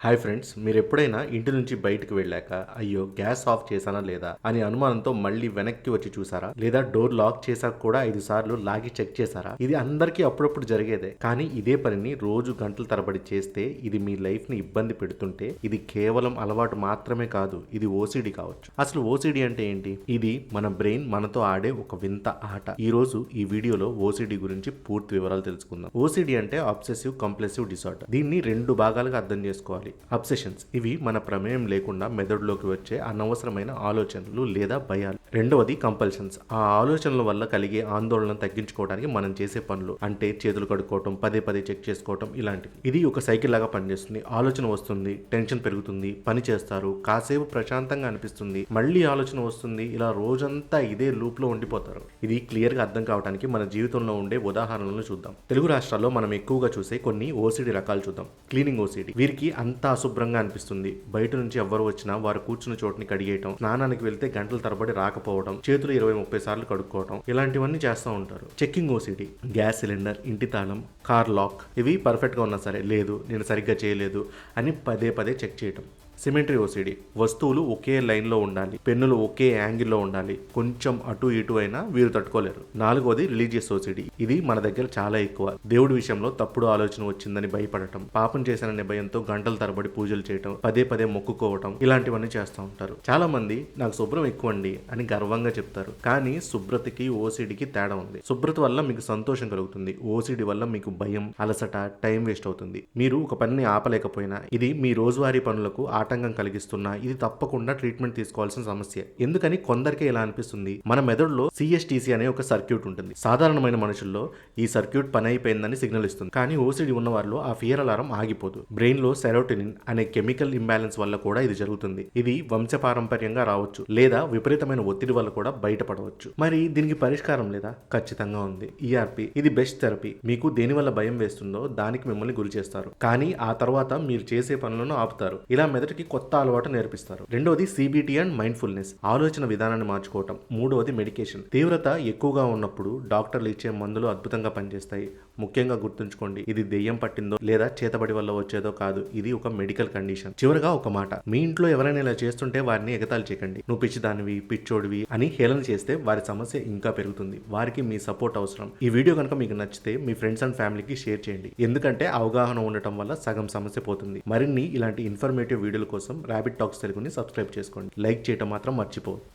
Hi friends మీరు ఎప్పుడైనా ఇంటి నుంచి బయటకు వెళ్ళాక అయ్యో గ్యాస్ ఆఫ్ చేశానా లేదా? అని అనుమానంతో మళ్ళీ వెనక్కి వచ్చి చూసారా? లేదా డోర్ లాక్ చేశాక కూడా ఐదు సార్లు లాగి చెక్ చేశారా? ఇది అందరికీ అప్పుడప్పుడు జరిగేదే. కానీ ఇదే పనిని రోజు గంటల తరబడి చేస్తే ఇది మీ లైఫ్ని ఇబ్బంది పెడుతుంటే ఇది కేవలం అలవాటు మాత్రమే కాదు ఇది ఓసిడి కావచ్చు. అసలు ఓసిడి అంటే ఏంటి? ఇది మన బ్రెయిన్ మనతో ఆడే ఒక వింత ఆట. ఈ రోజు ఈ వీడియోలో ఓసిడి గురించి పూర్తి వివరాలు తెలుసుకుందాం. ఓసిడి అంటే ఆబ్సెసివ్ కంప్లెసివ్ డిసార్డర్. దీన్ని రెండు భాగాలుగా అర్థం చేసుకోవాలి. అబ్సెషన్స్ ఇవి మన ప్రమేయం లేకుండా మెదడులోకి వచ్చే అనవసరమైన ఆలోచనలు లేదా భయాలు. రెండవది కంపల్షన్స్ ఆ ఆలోచనల వల్ల కలిగే ఆందోళన తగ్గించుకోవడానికి మనం చేసే పనులు అంటే చేతులు కడుక్కోవటం పదే పదే చెక్ చేసుకోవటం ఇలాంటివి. ఇది ఒక సైకిల్ లాగా పనిచేస్తుంది. ఆలోచన వస్తుంది టెన్షన్ పెరుగుతుంది పని చేస్తారు కాసేపు ప్రశాంతంగా అనిపిస్తుంది మళ్ళీ ఆలోచన వస్తుంది ఇలా రోజంతా ఇదే లూప్లో ఉండిపోతారు. ఇది క్లియర్గా అర్థం కావడానికి మన జీవితంలో ఉండే ఉదాహరణలను చూద్దాం. తెలుగు రాష్ట్రాల్లో మనం ఎక్కువగా చూసే కొన్ని ఓసిడి రకాలు చూద్దాం. క్లీనింగ్ ఓసిడి వీరికి అంతా అశుభ్రంగా అనిపిస్తుంది. బయట నుంచి ఎవరు వచ్చినా వారు కూర్చున్న చోటుని కడిగేయటం స్నానానికి వెళ్తే గంటల తరబడి రాక రాకపోవడం చేతులు ఇరవై ముప్పై సార్లు కడుక్కోవడం ఇలాంటివన్నీ చేస్తూ ఉంటారు. చెక్కింగ్ ఓసిడి గ్యాస్ సిలిండర్ ఇంటి తాళం కార్ లాక్ ఇవి పర్ఫెక్ట్గా ఉన్నా సరే లేదు నేను సరిగ్గా చేయలేదు అని పదే పదే చెక్ చేయటం. సిమెంటరీ ఓసిడి వస్తువులు ఒకే లైన్లో ఉండాలి. పెన్నులు ఒకే యాంగిల్లో ఉండాలి. కొంచెం అటు ఇటు అయినా వీరు తట్టుకోలేరు. నాలుగోది రిలీజియస్ ఓసిడి ఇది మన దగ్గర చాలా ఎక్కువ. దేవుడి విషయంలో తప్పుడు ఆలోచన వచ్చిందని భయపడటం పాపం చేసిన భయంతో గంటల తరబడి పూజలు చేయటం పదే పదే మొక్కుకోవటం ఇలాంటివన్నీ చేస్తూ ఉంటారు. చాలా మంది నాకు శుభ్రం ఎక్కువ అండి అని గర్వంగా చెప్తారు. కానీ శుభ్రతకి ఓసిడికి తేడా ఉంది. శుభ్రత వల్ల మీకు సంతోషం కలుగుతుంది. ఓసిడి వల్ల మీకు భయం అలసట టైం వేస్ట్ అవుతుంది. మీరు ఒక పనిని ఆపలేకపోయినా ఇది మీ రోజువారీ పనులకు ఆటంకం కలిగిస్తున్నా ఇది తప్పకుండా ట్రీట్మెంట్ తీసుకోవాల్సిన సమస్య. ఎందుకని కొందరికే ఇలా అనిపిస్తుంది. మన మెదడులో సిఎస్టీసీ అనే ఒక సర్క్యూట్ ఉంటుంది. సాధారణమైన మనుషుల్లో ఈ సర్క్యూట్ పని అయిపోయిందని సిగ్నల్ ఇస్తుంది. కానీ ఓసిడి ఉన్న వారిలో ఆ ఫియర్ అలారం ఆగిపోదు. బ్రెయిన్లో సెరోటినిన్ అనే కెమికల్ ఇంబ్యాలెన్స్ వల్ల కూడా ఇది జరుగుతుంది. ఇది వంశపారంపర్యంగా రావచ్చు. లేదా విపరీతమైన ఒత్తిడి వల్ల కూడా బయటపడవచ్చు. మరి దీనికి పరిష్కారం లేదా? ఖచ్చితంగా ఉంది. ఈఆర్పి ఇది బెస్ట్ థెరపీ. మీకు దేని వల్ల భయం వేస్తుందో దానికి మిమ్మల్ని గురి చేస్తారు. కానీ ఆ తర్వాత మీరు చేసే పనులను ఆపుతారు. ఇలా మెదడుకి కొత్త అలవాటు నేర్పిస్తారు. రెండవది సిబిటి అండ్ మైండ్ఫుల్నెస్ ఆలోచన విధానాన్ని మార్చుకోవటం. మూడవది మెడికేషన్ తీవ్రత ఎక్కువగా ఉన్నప్పుడు డాక్టర్లు ఇచ్చే మందులు అద్భుతంగా పనిచేస్తాయి. ముఖ్యంగా గుర్తుంచుకోండి ఇది దెయ్యం పట్టిందో లేదా చేతబడి వల్ల వచ్చేదో కాదు. ఇది ఒక మెడికల్ కండిషన్ చివరగా ఒక మాట. మీ ఇంట్లో ఎవరైనా ఇలా చేస్తుంటే వారిని ఎగతాలు చేయకండి. నువ్వు పిచ్చిదానివి పిచ్చోడివి అని హేళన చేస్తే వారి సమస్య ఇంకా పెరుగుతుంది. వారికి మీ సపోర్ట్ అవసరం. ఈ వీడియో కనుక మీకు నచ్చితే మీ ఫ్రెండ్స్ అండ్ ఫ్యామిలీకి షేర్ చేయండి. ఎందుకంటే అవగాహన ఉండటం వల్ల సగం సమస్య పోతుంది. మరిన్ని ఇలాంటి ఇన్ఫర్మేటివ్ వీడియోలు కోసం ర్యాబిట్ టాక్స్ తెలుగుని సబ్స్క్రైబ్ చేసుకోండి. లైక్ చేయటం మాత్రం మర్చిపోవద్దు.